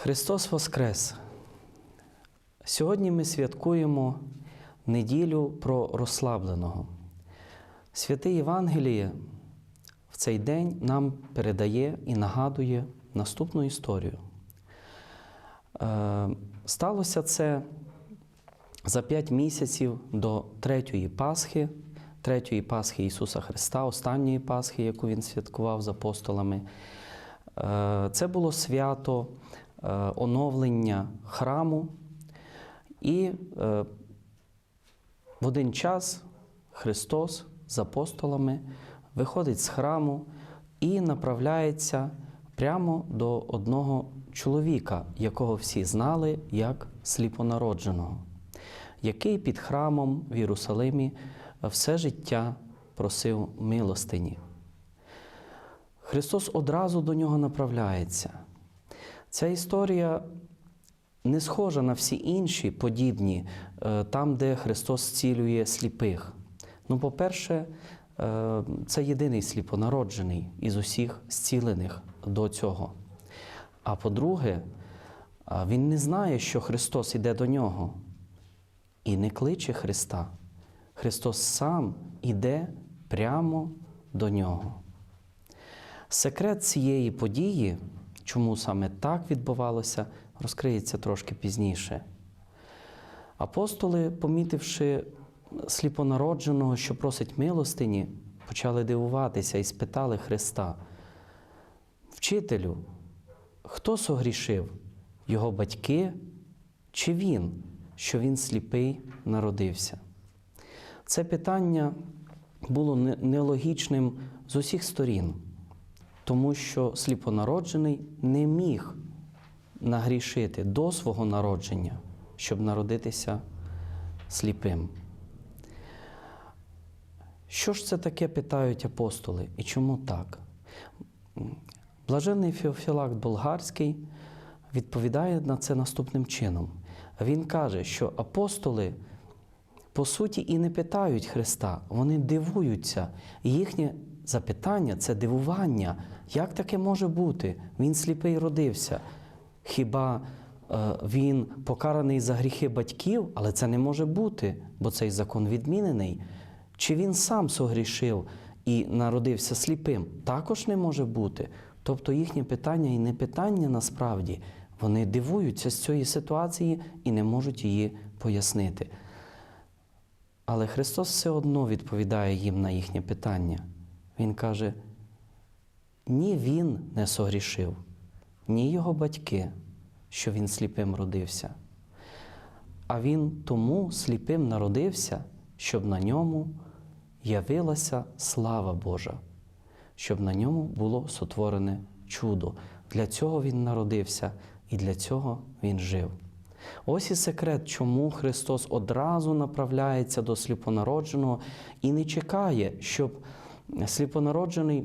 Христос Воскрес! Сьогодні ми святкуємо неділю про розслабленого. Святе Євангеліє в цей день нам передає і нагадує наступну історію. Е, Сталося це за п'ять місяців до третьої Пасхи, третьої Пасхи Ісуса Христа, останньої Пасхи, яку Він святкував з апостолами. Е, Це було свято оновлення храму, і е, в один час Христос з апостолами виходить з храму і направляється прямо до одного чоловіка, якого всі знали як сліпонародженого, який під храмом в Єрусалимі все життя просив милостині. Христос одразу до нього направляється. Ця історія не схожа на всі інші подібні, е, там, де Христос зцілює сліпих. Ну, по-перше, е, це єдиний сліпонароджений із усіх зцілених до цього. А по-друге, він не знає, що Христос іде до нього і не кличе Христа. Христос сам іде прямо до нього. Секрет цієї події, чому саме так відбувалося, розкриється трошки пізніше. Апостоли, помітивши сліпонародженого, що просить милостині, почали дивуватися і спитали Христа: Вчителю, хто согрішив? Його батьки чи він, що він сліпий народився? Це питання було нелогічним з усіх сторін, тому що сліпонароджений не міг нагрішити до свого народження, щоб народитися сліпим. Що ж це таке питають апостоли і чому так? Блаженний Феофілакт Болгарський відповідає на це наступним чином. Він каже, що апостоли по суті і не питають Христа, вони дивуються. Їхнє запитання це дивування. Як таке може бути? Він сліпий родився. Хіба е, він покараний за гріхи батьків, але це не може бути, бо цей закон відмінений. Чи він сам согрішив і народився сліпим? Також не може бути. Тобто їхнє питання і не питання насправді. Вони дивуються з цієї ситуації і не можуть її пояснити. Але Христос все одно відповідає їм на їхнє питання. Він каже: ні Він не согрішив, ні його батьки, що він сліпим родився. А він тому сліпим народився, щоб на ньому явилася слава Божа, щоб на ньому було сотворене чудо. Для цього він народився і для цього він жив. Ось і секрет, чому Христос одразу направляється до сліпонародженого і не чекає, щоб сліпонароджений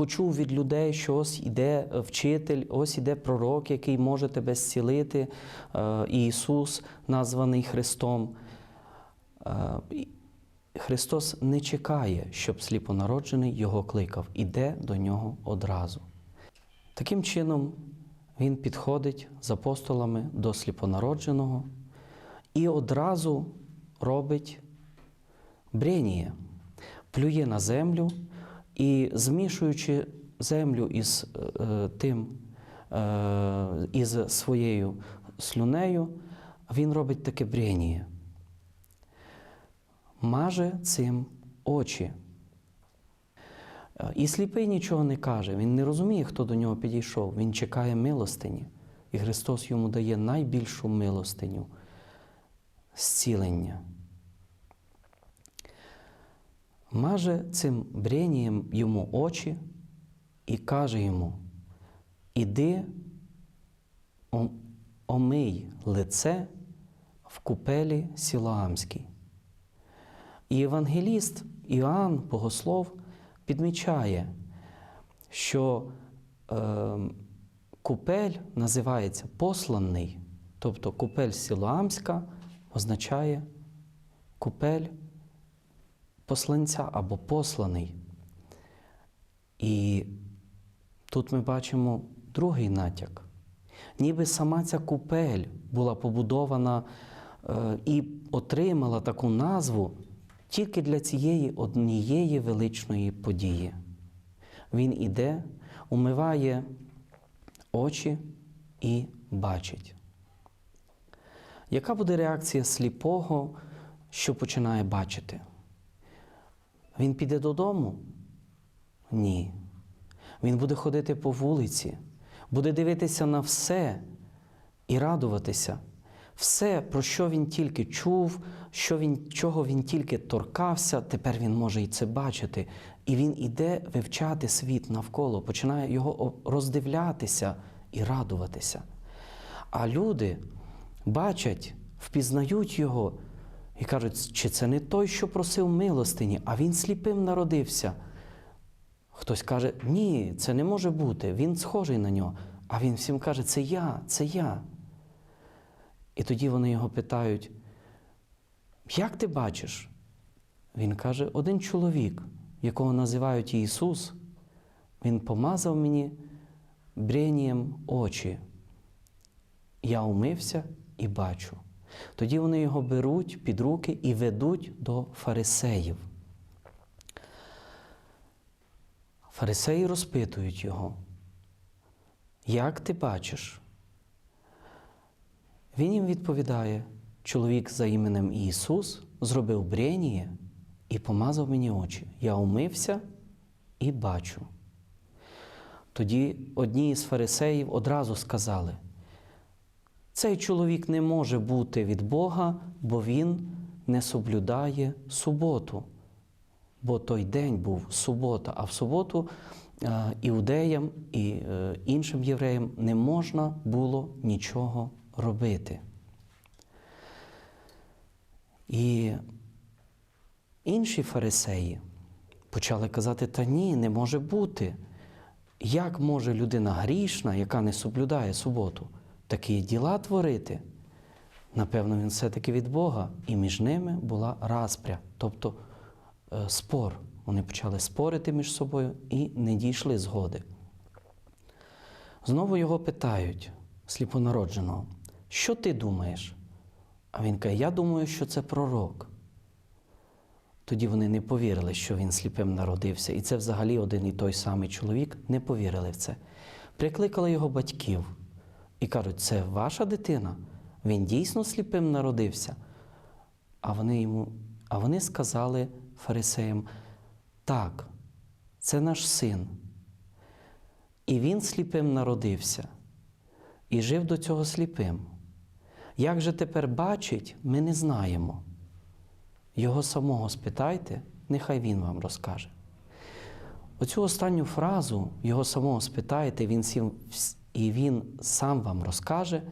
почув від людей, що ось іде вчитель, ось іде пророк, який може тебе зцілити, е, Ісус, названий Христом. Е, Христос не чекає, щоб сліпонароджений його кликав, іде до нього одразу. Таким чином, він підходить з апостолами до сліпонародженого і одразу робить брєніє, плює на землю і, змішуючи землю із е, тим, е, із своєю слюнею, він робить таке брєніє. Маже цим очі. Е, І сліпий нічого не каже, він не розуміє, хто до нього підійшов. Він чекає милостині. І Христос йому дає найбільшу милостиню зцілення. Маже цим брєнієм йому очі і каже йому: Іди, омий лице в купелі Сілоамській. І євангеліст Іоанн Богослов підмічає, що е, купель називається посланий, тобто купель Сілоамська означає купель посланця або посланий. І тут ми бачимо другий натяк. Ніби сама ця купель була побудована е, і отримала таку назву тільки для цієї однієї величної події. Він іде, умиває очі і бачить. Яка буде реакція сліпого, що починає бачити? Він піде додому? Ні. Він буде ходити по вулиці, буде дивитися на все і радуватися. Все, про що він тільки чув, що він, чого він тільки торкався, тепер він може і це бачити. І він іде вивчати світ навколо, починає його роздивлятися і радуватися. А люди бачать, впізнають його і кажуть, чи це не той, що просив милостині, а він сліпим народився. Хтось каже, ні, це не може бути, він схожий на нього. А він всім каже, це я, це я. І тоді вони його питають, як ти бачиш? Він каже, один чоловік, якого називають Ісус, він помазав мені бренієм очі. Я умився і бачу. Тоді вони його беруть під руки і ведуть до фарисеїв. Фарисеї розпитують його, як ти бачиш? Він їм відповідає: чоловік за іменем Ісус зробив брєніє і помазав мені очі. Я умився і бачу. Тоді одні із фарисеїв одразу сказали: цей чоловік не може бути від Бога, бо він не соблюдає суботу. Бо той день був субота, а в суботу е, іудеям і е, іншим євреям не можна було нічого робити. І інші фарисеї почали казати: та ні, не може бути. Як може людина грішна, яка не соблюдає суботу, такі діла творити? Напевно, він все-таки від Бога. І між ними була распря, тобто е, спор. Вони почали спорити між собою і не дійшли згоди. Знову його питають, сліпонародженого, що ти думаєш? А він каже, я думаю, що це пророк. Тоді вони не повірили, що він сліпим народився. І це взагалі один і той самий чоловік не повірили в це. Прикликали його батьків і кажуть, це ваша дитина? Він дійсно сліпим народився. А вони йому, а вони сказали фарисеям: так, це наш син. І він сліпим народився і жив до цього сліпим. Як же тепер бачить, ми не знаємо. Його самого спитайте, нехай він вам розкаже. Оцю останню фразу його самого спитайте, він сім, і він сам вам розкаже.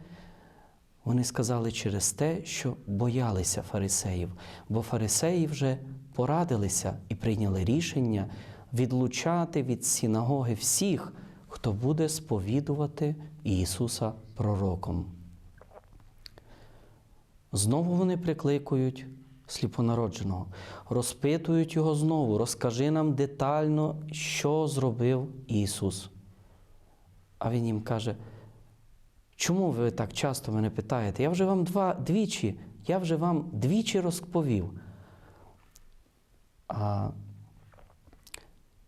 Вони сказали через те, що боялися фарисеїв, бо фарисеї вже порадилися і прийняли рішення відлучати від синагоги всіх, хто буде сповідувати Ісуса пророком. Знову вони прикликують сліпонародженого, розпитують його знову, розкажи нам детально, що зробив Ісус. А Він їм каже, чому ви так часто мене питаєте? Я вже вам два, двічі, я вже вам двічі розповів. А,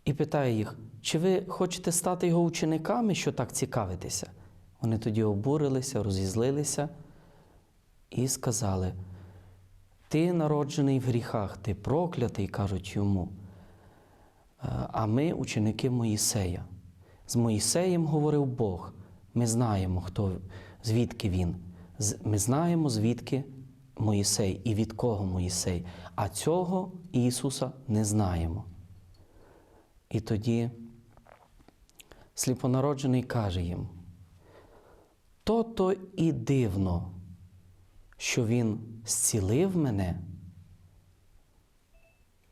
і питає їх, чи ви хочете стати його учениками, що так цікавитеся? Вони тоді обурилися, розізлилися і сказали, ти народжений в гріхах, ти проклятий, кажуть йому. А ми ученики Моїсея. З Моїсеєм говорив Бог. Ми знаємо, хто, звідки він. Ми знаємо, звідки Моїсей і від кого Моїсей. А цього Ісуса не знаємо. І тоді сліпонароджений каже їм: то-то і дивно, що Він зцілив мене.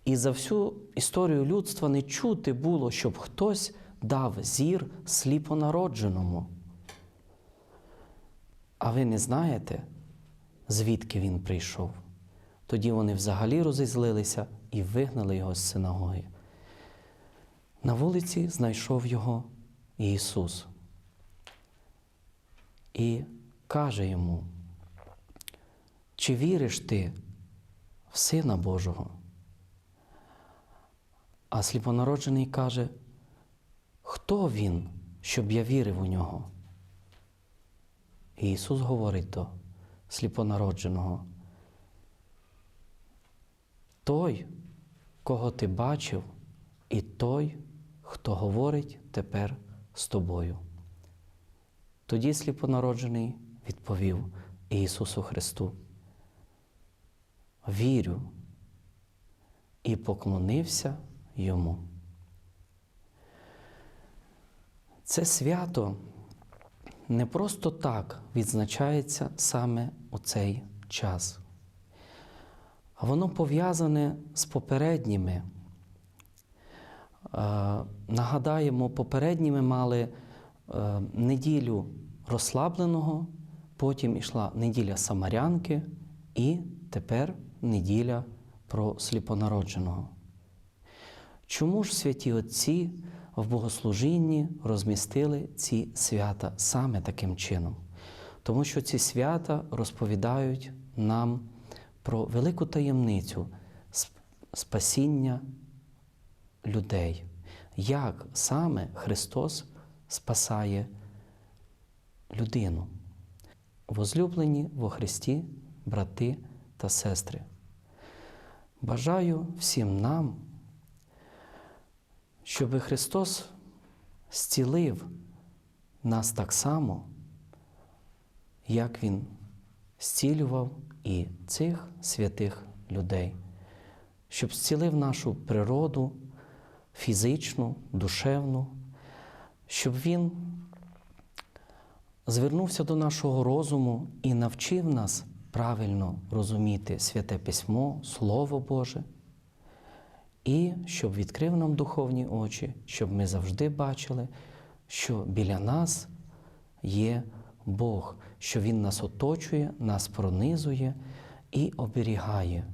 І за всю історію людства не чути було, щоб хтось дав зір сліпонародженому. А ви не знаєте, звідки він прийшов? Тоді вони взагалі розізлилися і вигнали його з синагоги. На вулиці знайшов його Ісус. і каже йому, чи віриш ти в Сина Божого? А сліпонароджений каже, хто він, щоб я вірив у нього? І Ісус говорить до сліпонародженого. Той, кого ти бачив, і той, хто говорить тепер з тобою. Тоді сліпонароджений відповів Ісусу Христу. Вірю і поклонився йому. Це свято не просто так відзначається саме у цей час, а воно пов'язане з попередніми. Е, Нагадаємо, попередніми мали е, неділю розслабленого, потім йшла неділя Самарянки і тепер неділя про сліпонародженого. Чому ж святі Отці в богослужінні розмістили ці свята саме таким чином? Тому що ці свята розповідають нам про велику таємницю спасіння людей, як саме Христос спасає людину. Возлюблені во Христі, брати та сестри. Бажаю всім нам, щоб Христос зцілив нас так само, як Він зцілював і цих святих людей, щоб зцілив нашу природу фізичну, душевну, щоб Він звернувся до нашого розуму і навчив нас правильно розуміти святе письмо, Слово Боже, і щоб відкрив нам духовні очі, щоб ми завжди бачили, що біля нас є Бог, що Він нас оточує, нас пронизує і оберігає